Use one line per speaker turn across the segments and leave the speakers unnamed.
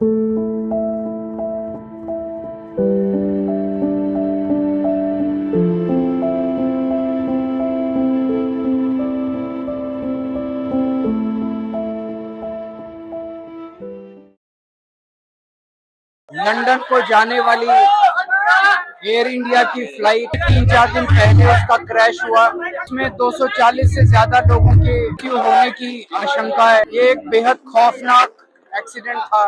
London को जाने वाली एयर इंडिया की फ़्लाइट तीन चार दिन पहले उसका क्रैश हुआ। इसमें 240 से ज़्यादा लोगों के मृत्यु होने की आशंका है। ये एक बेहद खौफनाक एक्सीडेंट था।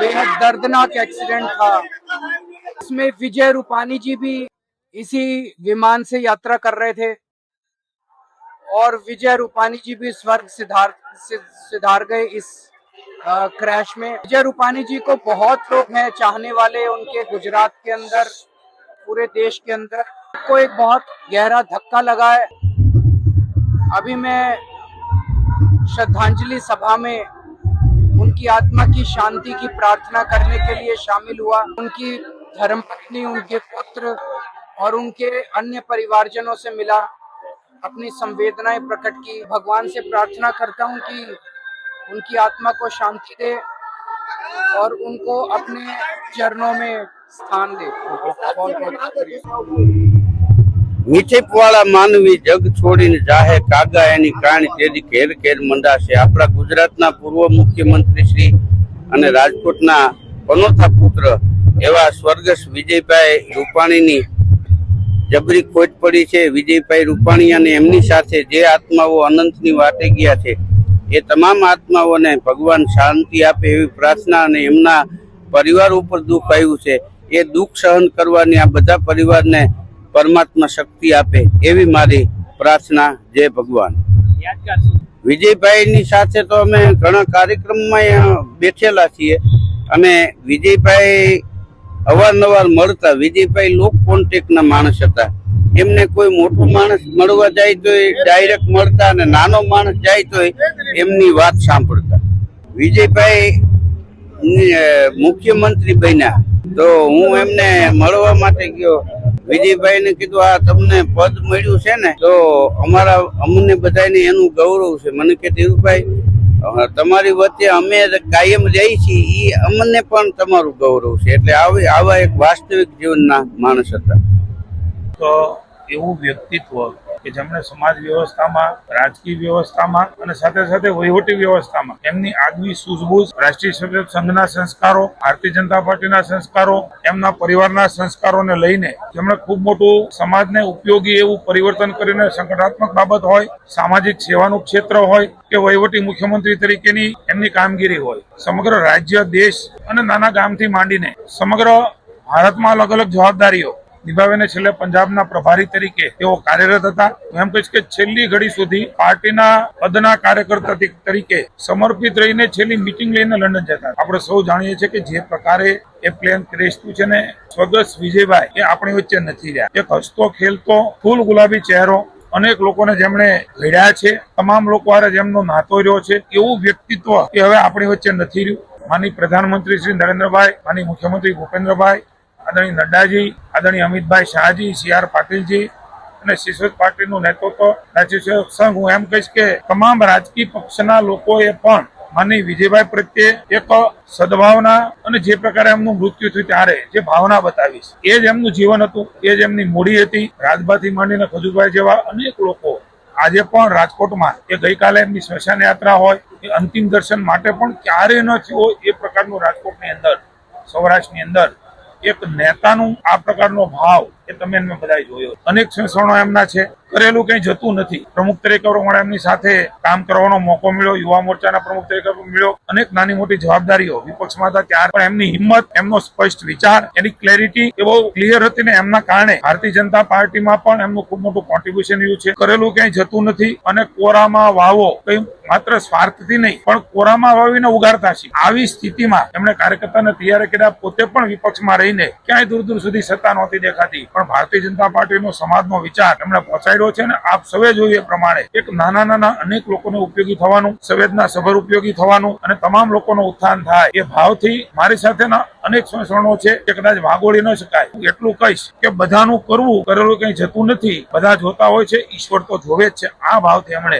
बेहद दर्दनाक एक्सीडेंट था। इसमें विजय रूपानी जी भी इसी विमान से यात्रा कर रहे थे और विजय रूपानी जी भी स्वर्ग सिधार सिधार गए इस क्रैश में। विजय रूपानी जी को बहुत लोग हैं चाहने वाले उनके गुजरात के अंदर, पूरे देश के अंदर। को एक बहुत गहरा धक्का लगा है। अभी मैं श्रद्धांजलि सभा में उनकी आत्मा की शांति की प्रार्थना करने के लिए शामिल हुआ। उनकी धर्मपत्नी, उनके पुत्र और उनके अन्य परिवारजनों से मिला। अपनी संवेदनाएँ प्रकट की। भगवान से प्रार्थना करता हूँ कि उनकी आत्मा को शांति दे और उनको अपने चरणों में स्थान दे। बहुत बहुत शुक्रिया।
મીઠેપ વાળા માનવી જગ છોડીને જાહે કાગા એની કાણી તેજી ઘેર ઘેર મંડાશે. આપણા ગુજરાતના પૂર્વ મુખ્યમંત્રી શ્રી અને રાજકોટના પનોથા પુત્ર એવા સ્વર્ગસ્થ વિજયભાઈ રૂપાણીની જબરી ખોટ પડી છે. વિજયભાઈ રૂપાણી અને એમની સાથે જે આત્માઓ અનંતની વાટે ગયા છે, એ તમામ આત્માઓને ભગવાન શાંતિ આપે એવી પ્રાર્થના અને એમના પરિવાર ઉપર દુઃખ આવ્યું છે. એ દુઃખ સહન કરવાની આ બધા પરિવારને પરમાત્મા શક્તિ આપે એવી મારી પ્રાર્થના જય ભગવાન. વિજયભાઈની સાથે તો અમે ઘણા કાર્યક્રમમાં બેઠેલા છીએ. અને વિજયભાઈ અવારનવાર મળતા વિજયભાઈ લોક કોન્ટેક્ટના માણસ હતા. એમને કોઈ મોટો માણસ મળવા જાય તો ડાયરેક્ટ મળતા અને નાનો માણસ જાય તો એમની વાત સાંભળતા. વિજયભાઈ મુખ્યમંત્રી બન્યા. તો હું એમને મળવા માટે ગયો. વિજયભાઈ ને કીધું, આ તમને પદ મળ્યું છે ને, તો અમારા, અમને બધાને એનું ગૌરવ છે. મને કે, ધીરુભાઈ તમારી વચ્ચે અમે કાયમ રહી છીએ એ અમને પણ તમારું ગૌરવ છે. એટલે આવી, આવા એક વાસ્તવિક જીવનના માણસ હતા.
તો એવું વ્યક્તિત્વ કે જેમણે સમાજ વ્યવસ્થામાં, રાજકીય વ્યવસ્થામાં અને સાથે સાથે વહીવટી વ્યવસ્થામાં એમની આગવી સૂઝબૂઝ રાષ્ટ્રીય સભ્ય સંઘના સંસ્કારો, ભારતીય જનતા પાર્ટીના સંસ્કારો, એમના પરિવારના સંસ્કારોને લઈને જેમણે ખૂબ મોટું સમાજને ઉપયોગી એવું પરિવર્તન કરીને સંગઠનાત્મક બાબત હોય, સામાજિક સેવાનું ક્ષેત્ર હોય કે વહીવટી મુખ્યમંત્રી તરીકેની એમની કામગીરી હોય. સમગ્ર રાજ્ય, દેશ અને નાના ગામથી માંડીને સમગ્ર ભારતમાં અલગ અલગ જવાબદારીઓ નિભાવીને છેલ્લે પંજાબના પ્રભારી તરીકે તેઓ કાર્યરત હતા. હું એમ કહીશ કે છેલ્લી ઘડી સુધી પાર્ટીના પદના કાર્યકર્તા તરીકે સમર્પિત રહીને છેલ્લી મિટિંગ લઈને લંડન જતા આપણે સૌ જાણીએ છીએ કે જે પ્રકારે એ પ્લેન થયું છે ને સ્વર્ગસ્થ વિજયભાઈ એ આપણી વચ્ચે નથી રહ્યા. એક હસતો, ખેલતો, ફૂલ ગુલાબી ચહેરો અનેક લોકોને જેમણે ઘડ્યા છે. તમામ લોકો હારે જેમનો નાતો રહ્યો છે. એવું વ્યક્તિત્વ એ હવે આપણી વચ્ચે નથી રહ્યું. માની પ્રધાનમંત્રી શ્રી નરેન્દ્રભાઈ માની મુખ્યમંત્રી ભૂપેન્દ્રભાઈ, આદરણીય નડ્ડાજી આદરણીય અમિતભાઈ શાહજી, સી આર પાટીલજી અને શિશોદ પાટીલનું નેતૃત્વ રાજ્ય સંઘ. હું એમ કહીશ કે તમામ રાજકીય પક્ષના લોકોએ પણ માની વિજયભાઈ પ્રત્યે એક સદભાવના અને જે પ્રકારે એમનું મૃત્યુ થયું ત્યારે જે ભાવના બતાવી એ જ એમનું જીવન હતું, એ જ એમની મૂડી હતી. રાજભાથી માંડીને ખજુભાઈ જેવા અનેક લોકો આજે પણ રાજકોટમાં, એ ગઈકાલે એમની સ્મશાન યાત્રા હોય, એ અંતિમ દર્શન માટે પણ ક્યારેય ન થયું એ પ્રકારનું રાજકોટની અંદર, સૌરાષ્ટ્રની અંદર એક નેતાનું આ પ્રકારનો ભાવ એ તમે એમને બધાએ જોયો. અનેક સંસ્થાનો એમના છે. કરેલું કંઈ જતું નથી. પ્રમુખ તરીકે પણ એમની સાથે કામ કરવાનો મોકો મળ્યો. યુવા મોરચાના પ્રમુખ તરીકે મળ્યો. અનેક નાની મોટી જવાબદારીઓ વિપક્ષમાં હતા ત્યાર પણ એમની હિંમત, એમનો સ્પષ્ટ વિચાર, એની ક્લેરિટી એ બહુ ક્લિયર હતી ને એમના કારણે ભારતીય જનતા પાર્ટીમાં પણ એમનું ખૂબ મોટું કોન્ટ્રીબ્યુશન રહ્યું છે. કરેલું ક્યાંય જતું નથી અને કોરામાં વાવો કઈ માત્ર સ્વાર્થથી નહીં, પણ કોરામાં વાવીને ઉગાડતા છે આવી સ્થિતિમાં એમણે કાર્યકર્તાને તૈયાર કર્યા પોતે પણ વિપક્ષમાં રહીને ક્યાંય દૂર દૂર સુધી સત્તા નહોતી દેખાતી. પણ પણ ભારતીય જનતા પાર્ટીનો સમાજનો વિચાર એમણે પહોંચાડ્યો છે ને આપ સૌએ જોયું પ્રમાણે એક નાના નાના અનેક લોકોને ઉપયોગી થવાનું, સંવેદના સભર ઉપયોગી થવાનું અને તમામ લોકોનો ઉત્થાન થાય. એ ભાવથી મારી સાથેના અનેક સંસ્કરણો છે એ કદાચ વાગોળી ન શકાય. હું એટલું કહીશ કે બધાનું કરવું, કરેલું કઈ જતું નથી. બધા જોતા હોય છે, ઈશ્વર તો જોવે જ છે. આ ભાવથી એમણે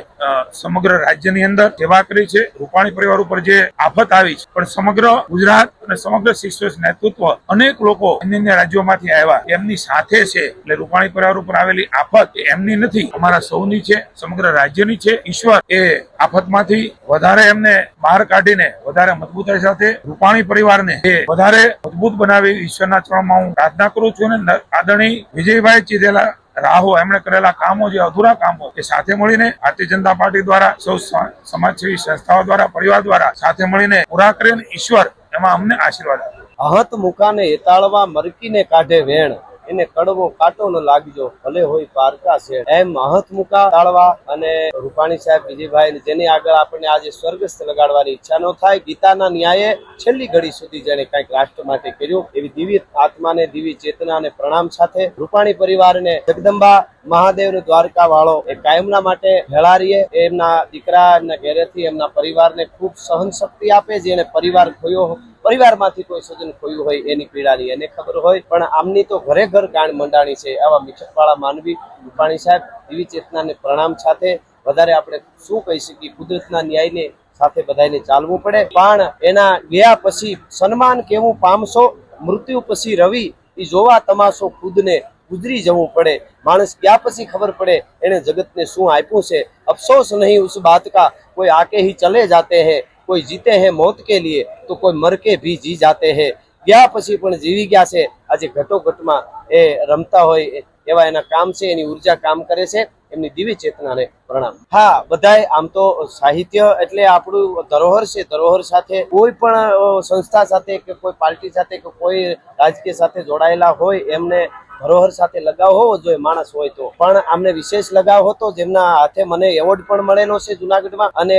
સમગ્ર રાજ્યની અંદર સેવા કરી છે. રૂપાણી પરિવાર ઉપર જે આફત આવી છે. પણ સમગ્ર ગુજરાત અને સમગ્ર શિક્ષક નેતૃત્વ અનેક લોકો અન્ય રાજ્યોમાંથી આવ્યા. એમની સાથે છે. એટલે રૂપાણી પરિવાર ઉપર આવેલી આફત એમની નથી. અમારા સૌની છે. સમગ્ર રાજ્યની છે. ઈશ્વર એ આફતમાંથી વધારે એમને બહાર કાઢીને વધારે મજબૂતાઈ સાથે રૂપાણી પરિવારને એ વધારે મજબૂત બનાવી ઈશ્વરના ચરણમાં હું પ્રાર્થના કરું છું અને આદરણીય વિજયભાઈ ચીધેલા રાહો એમણે કરેલા કામો જે અધૂરા કામો એ સાથે મળીને ભારતીય જનતા પાર્ટી દ્વારા, સૌ સમાજસેવી સંસ્થાઓ દ્વારા, પરિવાર દ્વારા સાથે મળીને પૂરા કરીને ઈશ્વર એમાં અમને આશીર્વાદ આપ્યો.
અહત મુકાને એતાળવા મરકીને કાઢે વેણ. એને કડવો કાંટો ન લાગજો, ભલે હોય પારકા છે. એમ મહત મુકા તાળવા અને રૂપાણી સાહેબ વિજયભાઈ જેની આગળ આપણને આજે સ્વર્ગસ્થ લગાડવાની ઈચ્છા ન થાય, ગીતાના ન્યાયે છેલ્લી ઘડી સુધી જેને કંઈક રાષ્ટ્ર માટે કર્યું. એવી દિવ્ય આત્માને, દિવ્ય ચેતનાને પ્રણામ સાથે રૂપાણી પરિવારને જગદંબા મહાદેવ દ્વારકા વાળો એ કાયમના માટે ભેળારીએ એમના દીકરા એમના ઘેરેથી એમના પરિવારને ખૂબ સહન શક્તિ આપે જેને પરિવાર ખોયો પરિવારમાંથી કોઈ સજન ખોયું હોય એની પીડાની એને ખબર હોય, પણ આમની તો ઘરે ઘર ગાણ મંડાણી છે. આવા મીઠકવાળા માનવી રૂપાણી સાહેબ, એવી ચેતનાને પ્રણામ સાથે વધારે આપણે શું કહી શકીએ? કુદરતના ન્યાયને સાથે બધાને ચાલવું પડે. પણ એના ગયા પછી સન્માન કેવું પામશો? મૃત્યુ પછી રવિ એ જોવા તમાશો ખુદને. ગુજરી જવું પડે. માણસ ક્યાં પછી ખબર પડે? એને જગતને શું આપ્યું છે? અફસોસ નહીં, ઉસ બાત કા કોઈ આકે હી ચલે જાતે હે, કોઈ જીતે હે મોત કે લીએ તો કોઈ મર કે ભી જી જાતે હે. ગયા પછી પણ જીવી ગયા છે? આજે ઘટોઘટમાં એ રમતા હોય એવા એના કામ છે, એની ઊર્જા કામ કરે છે, એમની દિવ્ય ચેતનાને પ્રણામ. હા, બધાય આમ તો સાહિત્ય એટલે આપણું ધરોહર છે, ધરોહર સાથે કોઈ પણ સંસ્થા સાથે કે કોઈ પાર્ટી સાથે કે કોઈ રાજકીય સાથે જોડાયેલા હોય, એમને ધરોહર સાથે લગાવ હોવો જોઈએ માણસ હોય તો. પણ આમને વિશેષ લગાવ હતો, જેમના હાથે મને એવોર્ડ પણ મળેલો છે જુનાગઢમાં. અને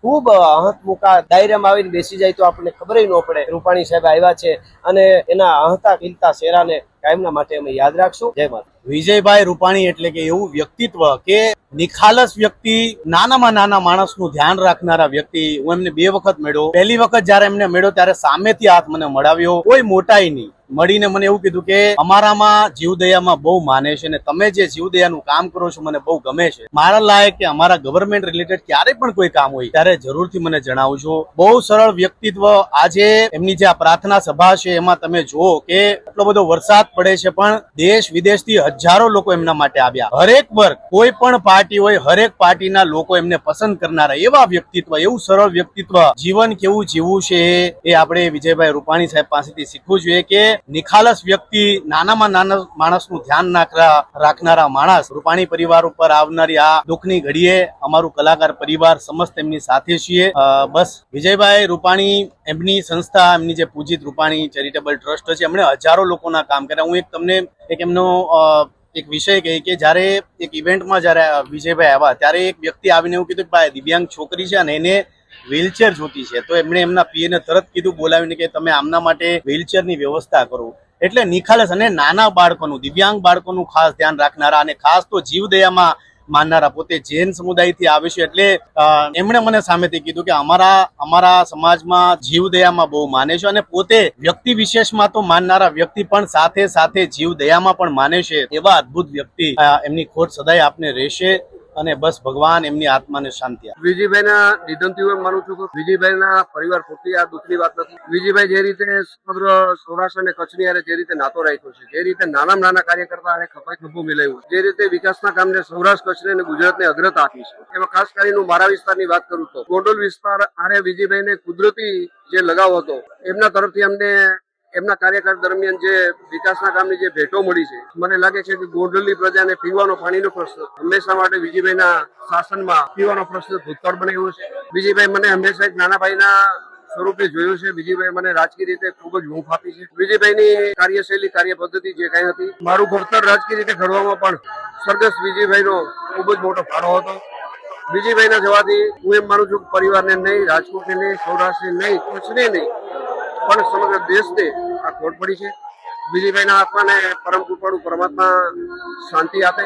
ખૂબ અહંત મુકા ડાયરામાં આવીને બેસી જાય તો આપણને ખબર ન પડે. રૂપાણી સાહેબ આવ્યા છે અને એના અહતા ખીલતા શેરાને કાયમના માટે અમે યાદ રાખશું. જય માતા
વિજયભાઈ રૂપાણી એટલે કે એવું વ્યક્તિત્વ કે નિખાલસ વ્યક્તિ, નાનામાં નાના માણસનું ધ્યાન રાખનારા વ્યક્તિ, હું એમને બે વખત મળ્યો. પહેલી વખત જયારે એમને મળ્યો ત્યારે સામેથી હાથ મને મળાવ્યો. કોઈ મોટાઈ નહીં. મળીને મને એવું કીધું કે અમારામાં જીવદયામાં બહુ માને છે અને તમે જે જીવદયાનું કામ કરો છો મને બહુ ગમે છે. મારા લાયક કે અમારા ગવર્મેન્ટ રિલેટેડ ક્યારે પણ કોઈ કામ હોય, ત્યારે જરૂરથી મને જણાવજો. બહુ સરળ વ્યક્તિત્વ આજે એમની જે આ પ્રાર્થના સભા છે એમાં તમે જુઓ કે એટલો બધો વરસાદ પડે છે પણ દેશ વિદેશથી હજારો લોકો એમના માટે આવ્યા. હરેક વર્ગ, કોઈ પણ પાર્ટી હોય, હરેક પાર્ટીના લોકો એમને પસંદ કરનારા એવા વ્યક્તિત્વ, એવું સરળ વ્યક્તિત્વ જીવન કેવું જીવવું છે એ આપણે વિજયભાઈ રૂપાણી સાહેબ પાસેથી શીખવું જોઈએ કે નિખાલસ વ્યક્તિ, નાનામાં નાના માણસનું ધ્યાન રાખનારા માણસ, રૂપાણી પરિવાર ઉપર આવનારી આ દુઃખની ઘડીએ અમારું કલાકાર પરિવાર સમસ્ત એમની સાથે છીએ. બસ, વિજયભાઈ રૂપાણી એમની સંસ્થા, એમની જે પૂજિત રૂપાણી ચેરિટેબલ ટ્રસ્ટ છે, એમણે હજારો લોકોના કામ કર્યા. હું એક તમને એક એમનો એક વિષય કહી કે જ્યારે એક ઇવેન્ટમાં જ્યારે વિજયભાઈ આવ્યા, ત્યારે એક વ્યક્તિ આવીને એવું કીધું કે, ભાઈ, દિવ્યાંગ છોકરી છે અને એને વ્હીલચેર જોતી છે, તો એમણે એમના પીએને તરત કીધું, બોલાવીને કે તમે આમના માટે વ્હીલચેરની વ્યવસ્થા કરો. એટલે નિખાલસ અને નાના બાળકોનું, દિવ્યાંગ બાળકોનું ખાસ ધ્યાન રાખનારા અને ખાસ તો જીવદયામાં માનનારા પોતે જૈન સમુદાયથી આવે છે, એટલે એમણે મને સામેથી કીધું કે અમારા અમારા સમાજમાં જીવદયામાં બહુ માને છે અને પોતે વ્યક્તિ વિશેષમાં તો માનનારા વ્યક્તિ પણ સાથે સાથે જીવદયામાં પણ માને છે, એવા અદ્ભુત વ્યક્તિ એમની ખોટ સદાય આપને રહેશે. અને બસ ભગવાન એમની આત્માને શાંતિ આપે.
વિજયભાઈના નિધનથી હું માનું છું કે વિજયભાઈના પરિવાર પૂરતી આ દુઃખની વાત નથી. વિજયભાઈ જે રીતે સમગ્ર સૌરાષ્ટ્ર અને કચ્છની હારે જે રીતે નાતો રાખ્યો છે, જે રીતે નાના નાના કાર્યકર્તા અને ખભાઈ ખભું મિલાવ્યું જે રીતે વિકાસના કામને સૌરાષ્ટ્ર, કચ્છને અને ગુજરાતને અગ્રતા આપી છે. એમાં ખાસ કરીને મારા વિસ્તારની વાત કરું તો ગોંડલ વિસ્તાર આરે વિજયભાઈને કુદરતી જે લગાવ હતો, એમના તરફથી અમને એમના કાર્યકાળ દરમિયાન જે વિકાસના કામની જે ભેટો મળી છે, મને લાગે છે કે ગોંડલની પ્રજાને પીવાનો પાણીનો પ્રશ્ન હંમેશા માટે વિજયભાઈના શાસનમાં પીવાનો પ્રશ્ન ભૂતકાળ ગયો છે. વિજયભાઈ મને હંમેશા એક નાના ભાઈના સ્વરૂપે જોયું છે. વિજયભાઈ મને રાજકીય રીતે ખૂબ જ હૂંફ આપી છે. વિજયભાઈની કાર્યશૈલી કાર્ય પદ્ધતિ જે કઈ હતી, મારું ઘડતર રાજકીય રીતે ઘડવામાં પણ સરગસ વિજયભાઈનો ખૂબ જ મોટો ફાળો હતો. વિજયભાઈના જવાથી હું એમ માનું છું કે પરિવારને નહીં, રાજકોટને નહીં, સૌરાષ્ટ્રને નહીં, કચ્છને નહીં પણ સમગ્ર દેશને આ ખોટ પડી છે. વિજયભાઈના આત્માને પરમ કૃપાળુ પરમાત્મા શાંતિ આપે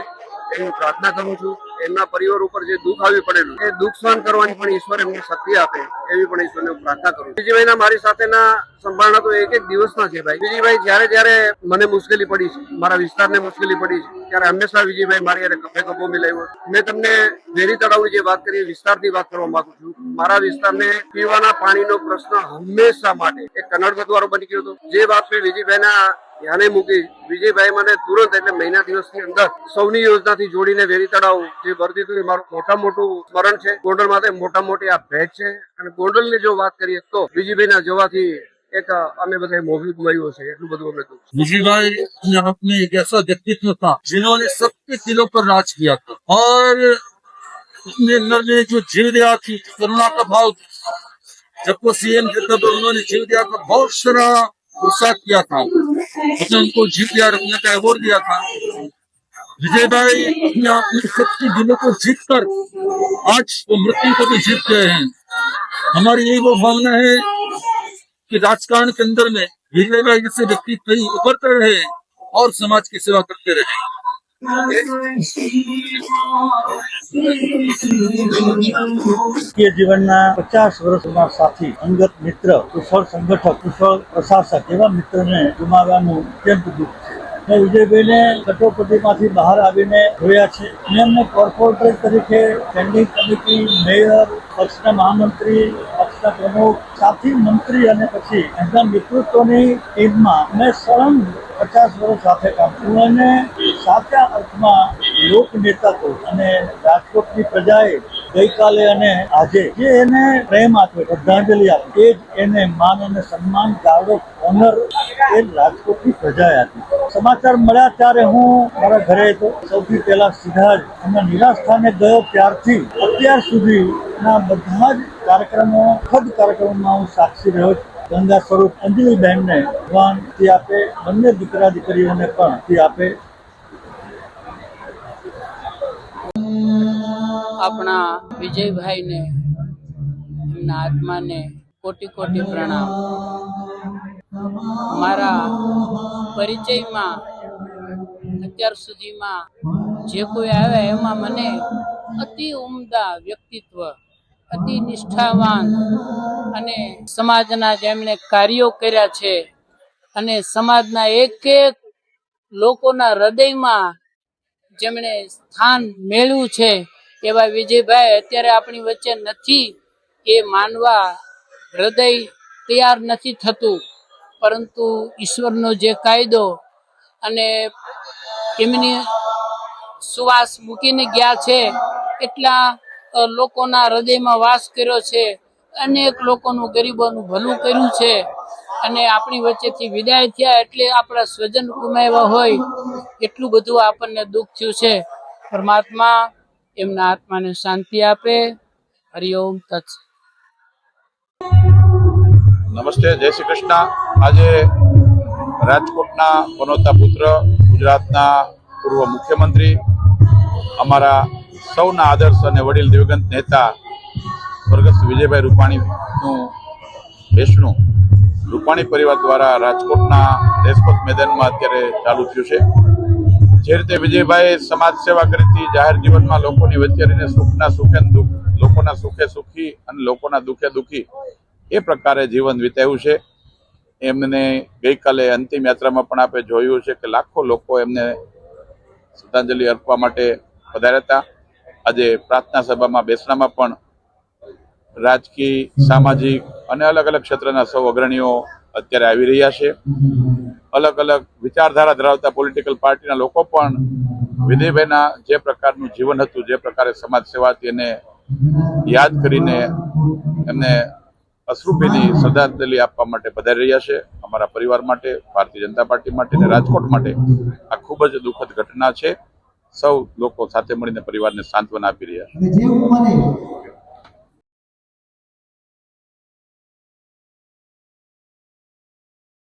એની પ્રાર્થના કરું છું. એમના પરિવાર ઉપર જે દુઃખ આવી પડેલું એ દુઃખ સહન કરવાની પણ ઈશ્વર એમને શક્તિ આપે, એવી પણ ઈશ્વરને પ્રાર્થના કરું. વિજયભાઈના મારી સાથેના સંભાળના તો એક એક દિવસના છે ભાઈ. વિજયભાઈ જ્યારે જ્યારે મને મુશ્કેલી પડી છે, મારા વિસ્તારને મુશ્કેલી પડી છે, ત્યારે હંમેશા વિજયભાઈ મારી યારે કપે કપો મિલાવ્યો મેં તમને વેરી તળાવની જે વાત કરી, વિસ્તારથી વાત કરવા માંગુ છું. મારા વિસ્તારને પીવાના પાણીનો પ્રશ્ન હંમેશા માટે એક કન્નડ વાળો બની ગયો હતો. જે વાત મેં વિજયભાઈના ધ્યાને મૂકી વિજયભાઈ મને તુરંત એટલે મહિના દિવસની અંદર સૌની યોજનાથી જોડીને વેરી તળાવ જે ભરતી હતું એ મારું મોટા મોટું સ્મરણ છે ગોંડલ માટે મોટા મોટી આ ભેટ છે અને ગોંડલની જો વાત કરીએ તો વિજયભાઈના જવાથી એક અમે બધા મોભી ગુમાવ્યો છે એટલું બધું અમને દુઃખ છે.
विजय भाई अपने आप में एक ऐसा व्यक्तित्व था जिन्होंने सबके दिलों पर राज किया था और उसने अंदर में जो जीव दया थी करुणा का भाव था जब वो सीएम थे तब उन्होंने जीव दया का बहुत सारा प्रोत्साहित किया था। उसने उनको जीत या रत्न का अवॉर्ड दिया था। विजय भाई अपने दिलों को जीत कर आज वो मृत्यु को भी जीत गए हैं। हमारी यही वो भावना है कि राजकारण के अंदर में विजय भाई जैसे व्यक्ति कहीं उभरते रहे और समाज की सेवा करते रहे।
જીવનના પચાસ વર્ષના સાથી, અંગત મિત્ર, કુશળ સંગઠક, કુશળ પ્રશાસક એવા મિત્રને ગુમાવવાનું અત્યંત દુઃખ છે. મેં વિજયભાઈને કટોકટીમાંથી બહાર આવીને જોયા છે. મેં એમને કોર્પોરેટર તરીકે સ્ટેન્ડિંગ કમિટી મેયર પક્ષના મહામંત્રી, પક્ષના પ્રમુખ, સાથી મંત્રી અને પછી એમના નેતૃત્વની ટીમમાં મેં સળંગ પચાસ વર્ષ સાથે કામ કર્યું. અને સાચા અર્થમાં લોક નેતા તો અને રાજકોટની પ્રજાએ ગઈકાલે અને આજે જે એને પ્રેમ આપ્યો શ્રદ્ધાંજલિ આપી, એ જ એને માન અને સન્માન, ગાળો ઓનર એ રાજકોટની પ્રજાએ આપી. સમાચાર મળ્યા ત્યારે હું મારા ઘરે હતો સૌથી પહેલા સીધા જ અમે નિરાસ્થાને ગયો. ત્યારથી અત્યાર સુધીના બધા જ કાર્યક્રમો, ખદ કાર્યક્રમોમાં હું સાક્ષી રહ્યો છું. ગંગા સ્વરૂપ અંજલિબહેનને ભગવાનથી આપે, બંને દીકરા દીકરીઓને પણ થી આપે.
આપણા વિજયભાઈને, એમના આત્માને કોટી કોટી પ્રણામ. મારા પરિચયમાં અત્યાર સુધીમાં જે કોઈ આવ્યા એમાં મને અતિ ઉમદા વ્યક્તિત્વ અતિ નિષ્ઠાવાન અને સમાજના જેમણે કાર્યો કર્યા છે અને સમાજના એક એક લોકોના હૃદયમાં જેમણે સ્થાન મેળવ્યું છે, એવા વિજયભાઈ અત્યારે આપણી વચ્ચે નથી. એ માનવા હૃદય તૈયાર નથી થતું. પરંતુ ઈશ્વરનો જે કાયદો અને એમની સુવાસ મૂકીને ગયા છે, એટલા લોકોના હૃદયમાં વાસ કર્યો છે. અનેક લોકોનું ગરીબોનું ભલું કર્યું છે. અને આપણી વચ્ચેથી વિદાય થયા એટલે આપણા સ્વજન ગુમાવ્યા હોય એટલું બધું આપણને દુઃખ થયું છે. પરમાત્મા એમના આત્માને શાંતિ આપે. હરિઓમ તત્
નમસ્તે, જય શ્રી કૃષ્ણ. આજે રાજકોટના પનોતા પુત્ર ગુજરાતના પૂર્વ મુખ્યમંત્રી, અમારા સૌના આદર્શ અને વડીલ દિવગંત નેતા સ્વર્ગસ્થ વિજયભાઈ રૂપાણીનું બેસણું રૂપાણી પરિવાર દ્વારા રાજકોટના રેસકોર્સ મેદાનમાં અત્યારે ચાલુ થયું છે. જે રીતે વિજયભાઈ સમાજ સેવા કરી જાહેર જીવનમાં લોકોની વચ્ચે રહીને સુખના સુખે દુઃખ, લોકોના સુખે સુખી અને લોકોના દુઃખે દુઃખી એ પ્રકારે જીવન વિતાવ્યું છે. એમને ગઈકાલે અંતિમ યાત્રામાં પણ આપણે જોયું છે કે લાખો લોકો એમને શ્રદ્ધાંજલિ અર્પવા માટે પધાર્યા હતા. આજે પ્રાર્થના સભામાં બેસણામાં પણ રાજકીય, સામાજિક અને અલગ અલગ ક્ષેત્રના સૌ અગ્રણીઓ અત્યારે આવી રહ્યા છે. અલગ અલગ વિચારધારા ધરાવતા પોલિટિકલ પાર્ટીના લોકો પણ વિજયભાઈના જે પ્રકારનું જીવન હતું, જે પ્રકારે સમાજ સેવા એને યાદ કરીને એમને અશ્રુભીની શ્રદ્ધાંજલિ આપવા માટે પધારી રહ્યા છે. અમારા પરિવાર માટે, ભારતીય જનતા પાર્ટી માટે અને રાજકોટ માટે આ ખૂબ જ દુઃખદ ઘટના છે. સૌ લોકો સાથે મળીને પરિવારને સાંત્વના આપી રહ્યા.